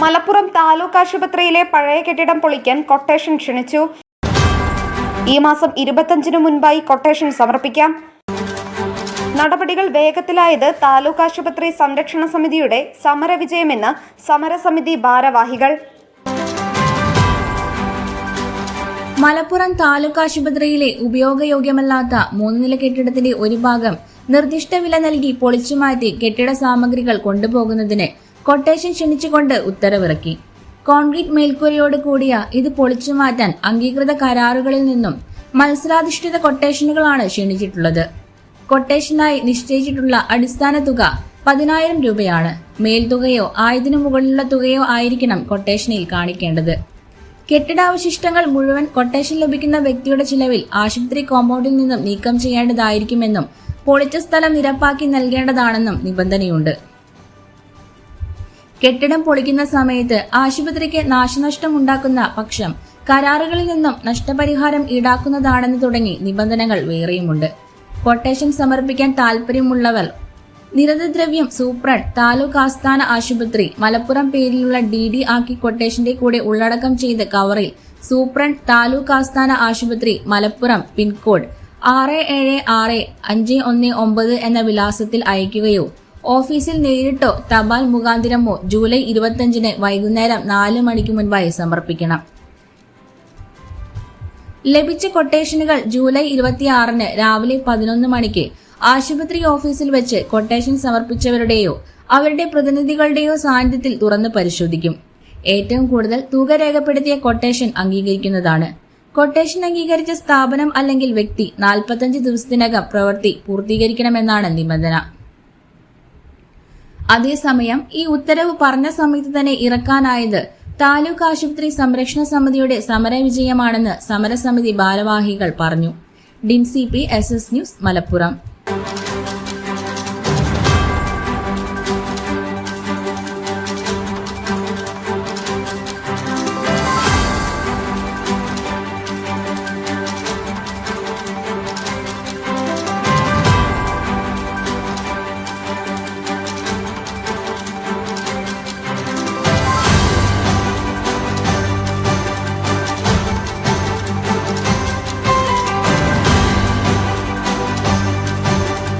മലപ്പുറം താലൂക്ക് ആശുപത്രിയിലെ പഴയ കെട്ടിടം പൊളിക്കാൻ കൊട്ടേഷൻ ക്ഷണിച്ചു. ഈ മാസം ഇരുപത്തഞ്ചിനു മുൻപായി കൊട്ടേഷൻ സമർപ്പിക്കാം. നടപടികൾ വേഗത്തിലായത് താലൂക്ക് ആശുപത്രി സംരക്ഷണ സമിതിയുടെ സമരവിജയമെന്ന് സമരസമിതി ഭാരവാഹികൾ. മലപ്പുറം താലൂക്ക് ആശുപത്രിയിലെ ഉപയോഗയോഗ്യമല്ലാത്ത മൂന്നുനില കെട്ടിടത്തിന്റെ ഒരു ഭാഗം നിർദ്ദിഷ്ട വില നൽകി പൊളിച്ചുമാറ്റി കെട്ടിട സാമഗ്രികൾ കൊണ്ടുപോകുന്നതിന് കൊട്ടേഷൻ ക്ഷണിച്ചുകൊണ്ട് ഉത്തരവിറക്കി. കോൺക്രീറ്റ് മേൽക്കൂരയോട് കൂടിയ ഇത് പൊളിച്ചു മാറ്റാൻ അംഗീകൃത കരാറുകളിൽ നിന്നും മത്സരാധിഷ്ഠിത കൊട്ടേഷനുകളാണ് ക്ഷണിച്ചിട്ടുള്ളത്. കൊട്ടേഷനായി നിശ്ചയിച്ചിട്ടുള്ള അടിസ്ഥാന തുക പതിനായിരം രൂപയാണ്. മേൽത്തുകയോ ആയതിനു മുകളിലുള്ള തുകയോ ആയിരിക്കണം കൊട്ടേഷനിൽ കാണിക്കേണ്ടത്. കെട്ടിടാവശിഷ്ടങ്ങൾ മുഴുവൻ കൊട്ടേഷൻ ലഭിക്കുന്ന വ്യക്തിയുടെ ചിലവിൽ ആശുപത്രി കോമ്പൗണ്ടിൽ നിന്നും നീക്കം ചെയ്യേണ്ടതായിരിക്കുമെന്നും പൊളിച്ച സ്ഥലം നിരപ്പാക്കി നൽകേണ്ടതാണെന്നും നിബന്ധനയുണ്ട്. കെട്ടിടം പൊളിക്കുന്ന സമയത്ത് ആശുപത്രിക്ക് നാശനഷ്ടം ഉണ്ടാക്കുന്ന പക്ഷം കരാറുകളിൽ നിന്നും നഷ്ടപരിഹാരം ഈടാക്കുന്നതാണെന്ന് തുടങ്ങി നിബന്ധനകൾ വേറെയുമുണ്ട്. കൊട്ടേഷൻ സമർപ്പിക്കാൻ താൽപ്പര്യമുള്ളവർ നിരതദ്രവ്യം സൂപ്രണ്ട് താലൂക്ക് ആസ്ഥാന ആശുപത്രി മലപ്പുറം പേരിലുള്ള ഡി ഡി ആക്കി കൊട്ടേഷന്റെ കൂടെ ഉള്ളടക്കം ചെയ്ത കവറിൽ സൂപ്രണ്ട് താലൂക്ക് ആസ്ഥാന ആശുപത്രി മലപ്പുറം പിൻകോഡ് ആറ് ഏഴ് ആറ് അഞ്ച് ഒന്ന് ഒമ്പത് എന്ന വിലാസത്തിൽ അയക്കുകയോ ഓഫീസിൽ നേരിട്ടോ തപാൽ മുഖാന്തിരമോ ജൂലൈ ഇരുപത്തിയഞ്ചിന് വൈകുന്നേരം നാല് മണിക്ക് മുൻപായി സമർപ്പിക്കണം. ലഭിച്ച കൊട്ടേഷനുകൾ ജൂലൈ ഇരുപത്തിയാറിന് രാവിലെ പതിനൊന്ന് മണിക്ക് ആശുപത്രി ഓഫീസിൽ വെച്ച് കൊട്ടേഷൻ സമർപ്പിച്ചവരുടെയോ അവരുടെ പ്രതിനിധികളുടെയോ സാന്നിധ്യത്തിൽ തുറന്ന് പരിശോധിക്കും. ഏറ്റവും കൂടുതൽ തുക രേഖപ്പെടുത്തിയ കൊട്ടേഷൻ അംഗീകരിക്കുന്നതാണ്. കൊട്ടേഷൻ അംഗീകരിച്ച സ്ഥാപനം അല്ലെങ്കിൽ വ്യക്തി നാൽപ്പത്തഞ്ച് ദിവസത്തിനകം പ്രവൃത്തി പൂർത്തീകരിക്കണമെന്നാണ് നിബന്ധന. അതേസമയം ഈ ഉത്തരവ് പറഞ്ഞ സമയത്ത് തന്നെ ഇറക്കാനായത് താലൂക്ക് ആശുപത്രി സംരക്ഷണ സമിതിയുടെ സമരവിജയമാണെന്ന് സമരസമിതി ഭാരവാഹികൾ പറഞ്ഞു. Dincy P S S news Malappuram.